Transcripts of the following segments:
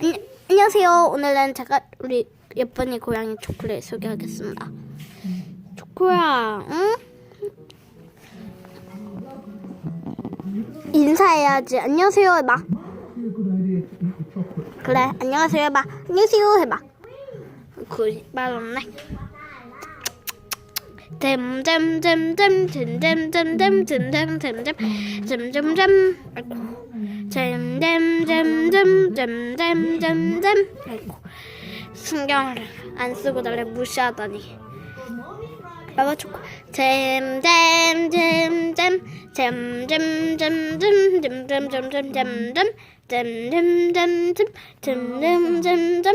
안, 안녕하세요. 오늘은 제가 우리 예쁜이 고양이 초콜릿 소개하겠습니다. 초코야, 응? 인사해야지. 안녕하세요 해봐. 그래, 안녕하세요 해봐. 안녕하세요 해봐. 그 말 없네. 잼잼잼잼잼잼잼잼잼잼잼잼잼잼잼잼 아이고 잼잼잼잼잼잼잼잼잼 아이고 신경을 안 쓰고 나를 무시하다니. 봐봐 초코 잼잼잼잼 잼잼잼잼잼잼잼잼잼잼잼 잼잼잼잼 잼잼잼잼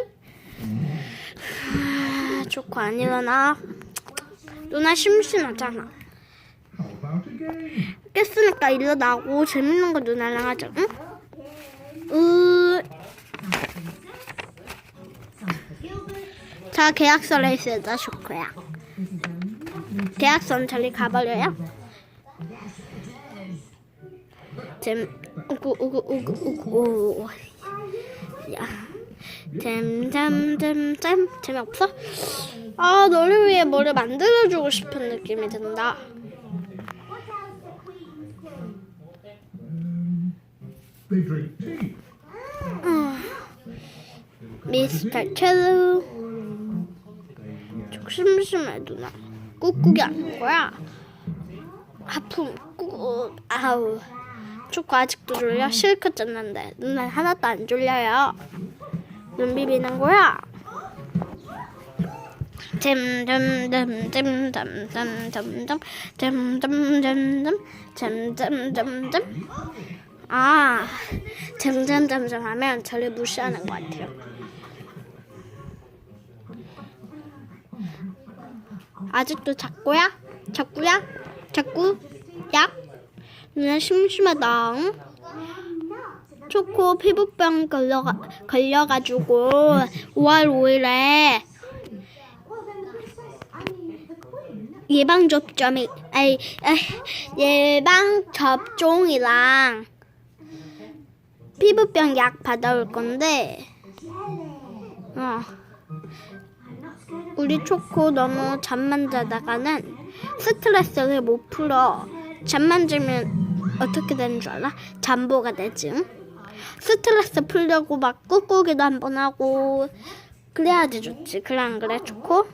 아, 초코 안 일어나 누나 심심하잖아? 깼으니까 일어나고 재밌는 거 누나랑 하자 응? 으... 자 계약서를 쓰자 쇼크야. 계약서는 저리 가버려요? 잼 우구 우구 우구 우구. 야 잼잼잼잼. 재미없어? 아 너를 위해 뭐를 만들어주고 싶은 느낌이 든다. tea. 미스터 좀 심심해 누나. 꾹꾹이 아닌 거야. 하품 꾹 아우. 초코 아직도 졸려? 실컷 잤는데. 누나 하나도 안 졸려요 눈 비비는 거야 아. 응? 초코 피부병 걸려가, 걸려가지고 5월 5일에 예방 접점이 아니 아이, 예방 접종이랑 피부병 약 받아올 건데 어 우리 초코 너무 잠만 자다가는 스트레스를 못 풀어. 잠만 자면 어떻게 되는 줄 알아? 잠보가 되지. 응? 스트레스 풀려고 막 꾹꾹이도 한 번 하고 그래야지 좋지. 그래 안 그래 초코?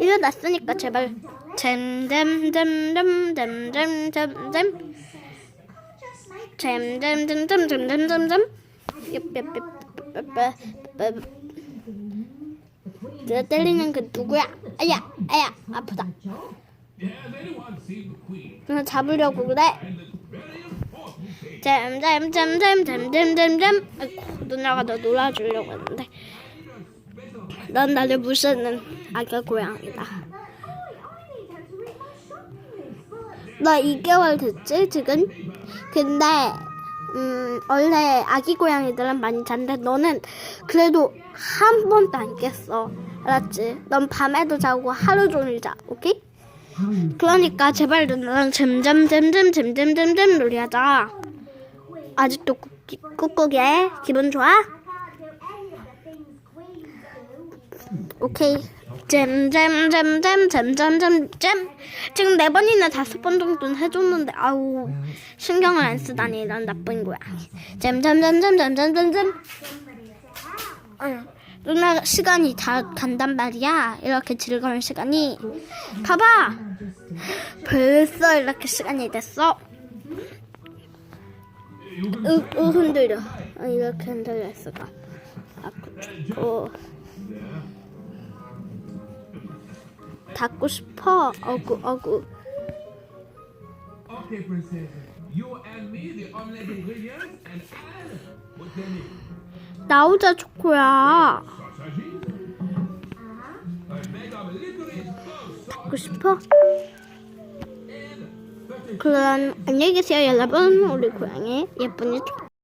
일어났으니까 제발 잼잼잼잼잼잼잼잼 잼잼잼잼잼잼잼잼 엽엽엽엽엽엽 내가 때리는 그 누구야? 아야, 아야, 아프다. 누나 잡으려고 그래? 잼잼잼잼잼잼잼잼. 아이고, 누나가 너 놀아주려고 했는데. 넌 나를 무시하는 아기 고양이다. 나 2개월 됐지 지금? 근데 음 원래 아기 고양이들은 많이 잔데 너는 그래도 한 번도 안 깼어 알았지? 넌 밤에도 자고 하루 종일 자 오케이? 그러니까 제발 누나랑 잼잼잼잼 잼잼잼잼 놀이하자 아직도 꾹- 꾹꾹해 기분 좋아? 오케이 잼잼잼잼잼잼잼잼 지금 네 번이나 다섯 번 정도는 해줬는데 아우 신경을 안 쓰다니 난 나쁜 거야 잼잼잼잼잼잼잼잼 응. 누나 시간이 다 간단 말이야 이렇게 즐거운 시간이 봐봐 벌써 이렇게 시간이 됐어 으, 으 흔들려. 아, 이렇게 흔들렸어. 닫고 싶고. 닫고 싶어. 어구 어구. 나오자 초코야. 닫고 싶어? 그럼 안녕히 계세요 여러분. 우리 고양이 예쁜이 초코